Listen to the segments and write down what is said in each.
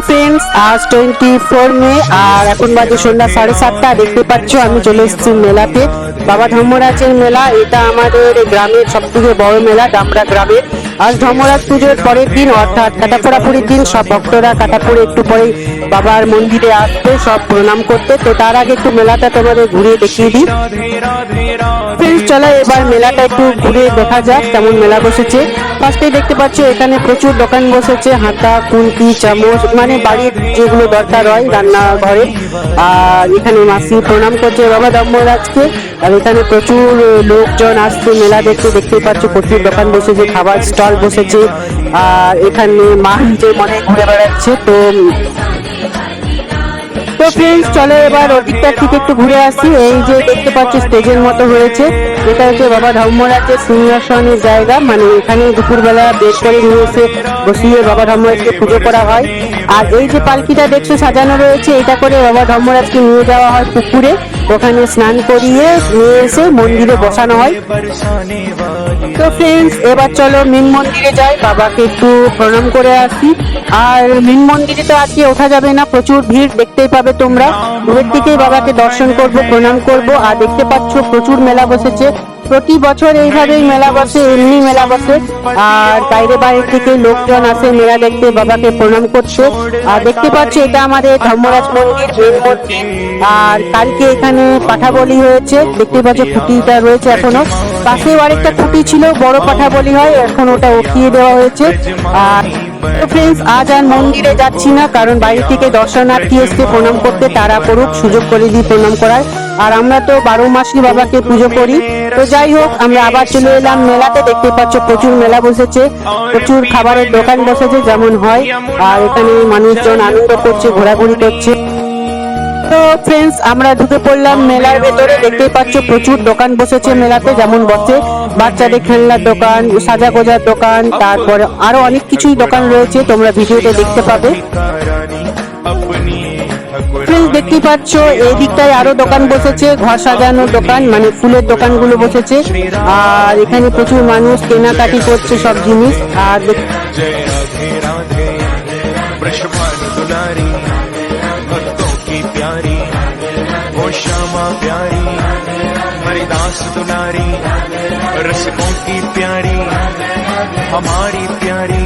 Sing, sing. Friends আজ twenty four May, আর এখন বাজে সন্ধ্যা সাড়ে সাতটা, দেখতে পাচ্ছ, আমি চলে এসেছি মেলাতে। বাবা ধর্মরাজের মেলা, এটা আমাদের গ্রামের সব থেকে বড় মেলা ডামরা গ্রামের। আজ ধর্মরাজ পুজোর পরের দিন, অর্থাৎ কাটাপোড়াপুরির দিন, সব ভক্তরা কাটাপুরে একটু পরে বাবার মন্দিরে আসবে সব প্রণাম করতে। তো তার আগে একটু মেলাটা তোমাদের ঘুরিয়ে দেখিয়ে দিই। ফ্রেন্ডস চলো এবার মেলাটা একটু ঘুরে দেখা যাক, কেমন মেলা বসেছে। ফার্স্টেই দেখতে পাচ্ছ, এখানে প্রচুর দোকান বসেছে, হাতা খুন্তি চামচ মানে বাড়ির যেগুলো দরকার হয় রান্নাঘরে। আর এখানে মাসি প্রণাম করছে বাবা ধর্মরাজকে আর এখানে প্রচুর লোকজন আসছে, মেলা দেখতে, দেখতেই পাচ্ছ, প্রচুর দোকান বসেছে, খাবার স্টল বসেছে। আর এখানে মা যে মনে ঘুরে বেড়াচ্ছে। তো ফ্রেন্ডস চলো এবার ওদিকটার থেকে একটু ঘুরে আসি। এই যে দেখতে পাচ্ছি স্টেজের মতো হয়েছে। এটা হচ্ছে বাবা ধর্মরাজের সিংহাসনের জায়গা। মানে এখানে দুপুরবেলা বের করে নিয়ে এসে বসিয়ে বাবা ধর্মরাজকে পুজো করা হয়। আর এই যে পালকিটা দেখছ, সাজানো রয়েছে। এটা করে বাবা ধর্মরাজকে নিয়ে যাওয়া হয় পুকুরে। ওখানে স্নান করিয়ে নিয়ে এসে মন্দিরে বসানো হয়। তো ফ্রেন্ডস এবার চলো মেন মন্দিরে যাই। বাবাকে একটু প্রণাম করে আসি। আর মেন মন্দিরে তো আজকে ওঠা যাবে না। প্রচুর ভিড় দেখতেই পাবে তোমরা দূরের থেকেই বাবাকে দর্শন করব, প্রণাম করব। আর দেখতে পাচ্ছ, প্রচুর মেলা বসেছে। প্রতি বছর এইভাবেই মেলা বসে, এমনি মেলা বসে। আর বাইরে বাইরে থেকে লোকজন আসে, মেলা দেখতে, বাবাকে প্রণাম করছে। আর দেখতে পাচ্ছ, এটা আমাদের ধর্মরাজ মন্দির, মেন আর কালকে এখানে পাঠা বলি হয়েছে। দেখতে পাচ্ছ, খুঁটিটা রয়েছে এখনও। পাশেও আরেকটা খুঁটি ছিল, বড় পাঠা বলি হয়। এখন ওটা উঠিয়ে দেওয়া হয়েছে। আর ফ্রেন্ডস আজ আর মন্দিরে যাচ্ছি না, কারণ বাইরে থেকে দর্শনার্থী এসে প্রণাম করতে তারা করুক, সুযোগ করে দিই প্রণাম করার আর আমরা তো বারো মাসি বাবাকে পুজো করি। তো যাই হোক, আমরা আবার চলে এলাম মেলাতে, দেখতে পাচ্ছ প্রচুর মেলা বসেছে, প্রচুর খাবারের দোকান বসেছে, যেমন হয়। আর এখানে মানুষজন আনন্দ করছে, ঘোরাঘুরি করছে। তো ফ্রেন্ডস আমরা ঢুকে পড়লাম। মেলার ভেতরে দেখতে পাচ্ছ প্রচুর দোকান বসেছে মেলাতে, যেমন বসে বাচ্চাদের খেলনার দোকান সাজা গোজার দোকান, তারপরে আরও অনেক কিছুই দোকান রয়েছে, তোমরা ভিডিওতে দেখতে পাবে। ফ্রেন্ডস দেখতেই পাচ্ছ, এই দিকটায় আরও দোকান বসেছে, ঘর সাজানোর দোকান মানে ফুলের দোকানগুলো বসেছে। আর এখানে প্রচুর মানুষ কেনাকাটি করছে সব জিনিস। আর श्यामा प्यारी हरिदास दुलारी रसिकों की प्यारी हमारी प्यारी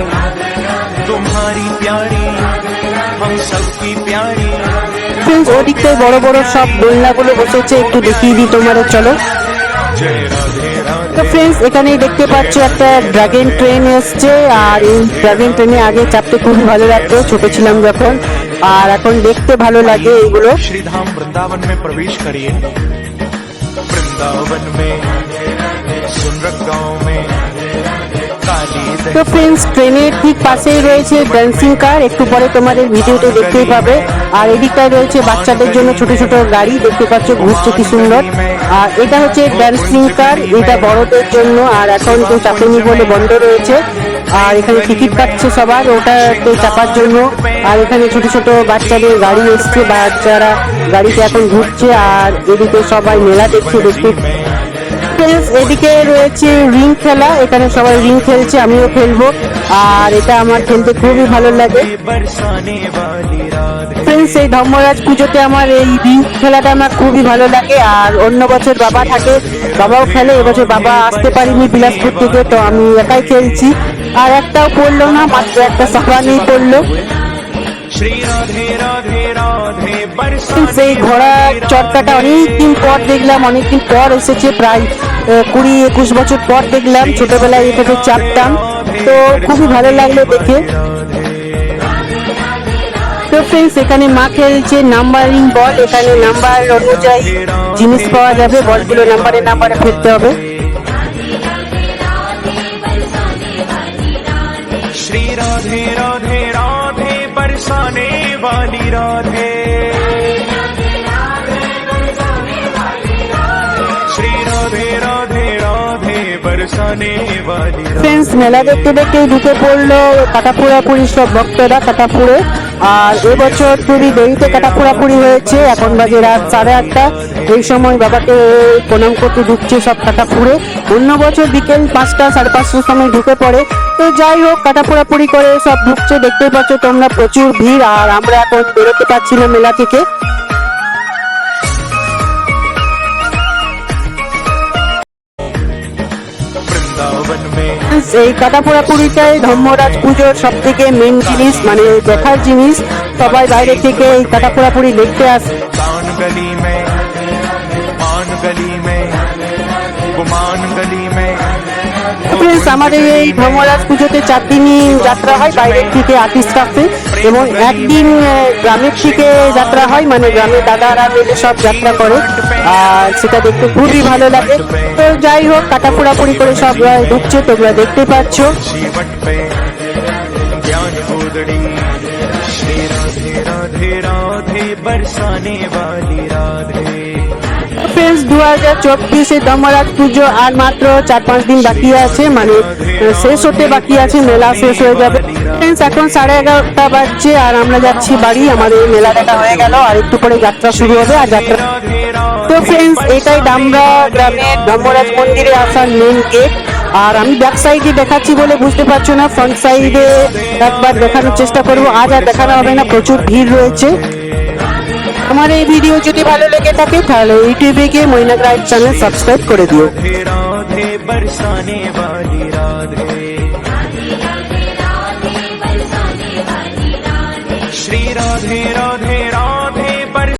तुम्हारी प्यारी हम सबकी प्यारी ফ্রেন্ডস ওদিকটায় বড় বড় সব দোলনাগুলো বসেছে একটু দেখিয়ে দিই তোমাদের চলো जय राधे তো ফ্রেন্ডস এখানেই দেখতে পাচ্ছ একটা ড্রাগন ট্রেন এসছে। আর এই ড্রাগন ট্রেনে আগে চাপতে খুব ভালো লাগতো ছোট ছিলাম যখন। আর এখন দেখতে ভালো লাগে এইগুলো। শ্রীধাম বৃন্দাবন মে প্রবেশ করিয়ে বৃন্দাবন মে তো ফ্রেন্ডস ট্রেনের ঠিক পাশেই রয়েছে ড্যান্সিং কার একটু পরে তোমাদের ভিডিওতে দেখতেই পাবে। আর এদিকটায় রয়েছে বাচ্চাদের জন্য ছোট ছোট গাড়ি। দেখতে পাচ্ছ ঘুরছে কি সুন্দর। আর এটা হচ্ছে ড্যান্সিং কার, এটা বড়দের জন্য, আর এখন কেউ চাপেনি বলে বন্ধ রয়েছে, আর এখানে টিকিট কাটছে সবার ওটাতে চাপার জন্য। আর এখানে ছোট ছোট বাচ্চাদের গাড়ি এসছে বাচ্চারা গাড়িতে এখন ঘুরছে আর এদিকে সবাই মেলা দেখছে, দেখতে এদিকে রয়েছে রিং খেলা, এখানে সবাই রিং খেলছে, আমিও খেলব। আর এটা আমার খেলতে খুবই ভালো লাগে। ফ্রেন্ডস এই ধর্মরাজ পুজোতে আমার এই রিং খেলাটা আমার খুবই ভালো লাগে। আর অন্য বছর বাবা থাকে, বাবাও খেলে, এবছর বাবা আসতে পারিনি বিলাসপুর থেকে, তো আমি একাই খেলছি। আর একটাও পড়ল না, মাত্র একটা সাফানি পড়ল। শ্রী রাধে রাধে রাধে। সেই बरसाने ঘোড়া চটকাটা অনেকদিন পর দেখলাম অনেকদিন পর এসেছে প্রায় আহ, কুড়ি একুশ বছর পর দেখলাম ছোটবেলায় এটাতে চাপতাম তো খুবই ভালো লাগলো দেখে তো ফ্রেন্ডস এখানে মা খেলছে নাম্বারিং বল এখানে নাম্বার অনুযায়ী জিনিস পাওয়া যাবে বলগুলো নাম্বারে নাম্বারে ফেলতে হবে श्री राधे राधे राधे बरसाने वाली राधे ফ্রেন্ডস মেলা দেখতে দেখতে ঢুকে পড়ল কাটাপুরা কাটাপুরাপুরি সব ভক্তরা কাটাপুরে। আর এবছর খুবই দেরিতে কাটাপুরাপুরি হয়েছে। এখন বাজে রাত সাড়ে আটটা। এই সময় বাবাকে প্রণাম করতে ঢুকছে সব কাটা পুড়ে অন্য বছর বিকেল পাঁচটা, সাড়ে পাঁচটার সময় ঢুকে পড়ে। তো যাই হোক কাটা পোড়াপুড়ি করে সব ঢুকছে। দেখতে পাচ্ছ তোমরা প্রচুর ভিড়। আর আমরা এখন বেরোতে পারছি না মেলা থেকে। এই কাটাপোড়াপুরিটাই ধর্মরাজ পুজোর সব থেকে মেন জিনিস মানে দেখার জিনিস। সবাই বাইরে থেকে এই কাটাপোড়াপুরি দেখতে আস। গলি মে গলি মে। ফ্রেন্ডস আমাদের এই ধর্মরাজ পুজোতে চার দিনই যাত্রা হয় বাইরের থেকে আর্টিস্ট আসে এবং একদিন আহ, গ্রামের থেকে যাত্রা হয় মানে গ্রামের দাদারা মিলে সব যাত্রা করে আর সেটা দেখতে খুবই ভালো লাগে তো যাই হোক কাটা পোড়াপুরি করে সব আহ, ঢুকছে তোমরা দেখতে পাচ্ছ जीवट पे ज्ञान उदड़ी श्री राधे राधे राधे बरसाने वाली राधे ফ্রেন্ডস দু হাজার চব্বিশে দমরাজ পুজো আর মাত্র চার পাঁচ দিন বাকি আছে মানে শেষ হতে বাকি আছে, মেলা শেষ হয়ে যাবে। ফ্রেন্ডস এখন সাড়ে এগারোটা বাজছে আর আমরা যাচ্ছি বাড়ি, আমাদের মেলা দেখা হয়ে গেল আর একটু পরে যাত্রা শুরু হবে আর যাত্রা তো ফ্রেন্ডস এটাই ডামরা গ্রামের দমরাজ মন্দিরে আসার মেন গেট আর আমি ব্যাক সাইডে দেখাচ্ছি বলে বুঝতে পারছ না ফ্রন্ট সাইডে একবার দেখানোর চেষ্টা করব। আজ আর দেখানো হবে না, প্রচুর ভিড় রয়েছে। আমার এই ভিডিও যদি ভালো লেগে থাকে তাহলে ইউটিউবে গিয়ে মৈনাক রাইট চ্যানেল সাবস্ক্রাইব করে দিও राधे राधे बरसाने वाली राधे श्री राधे राधे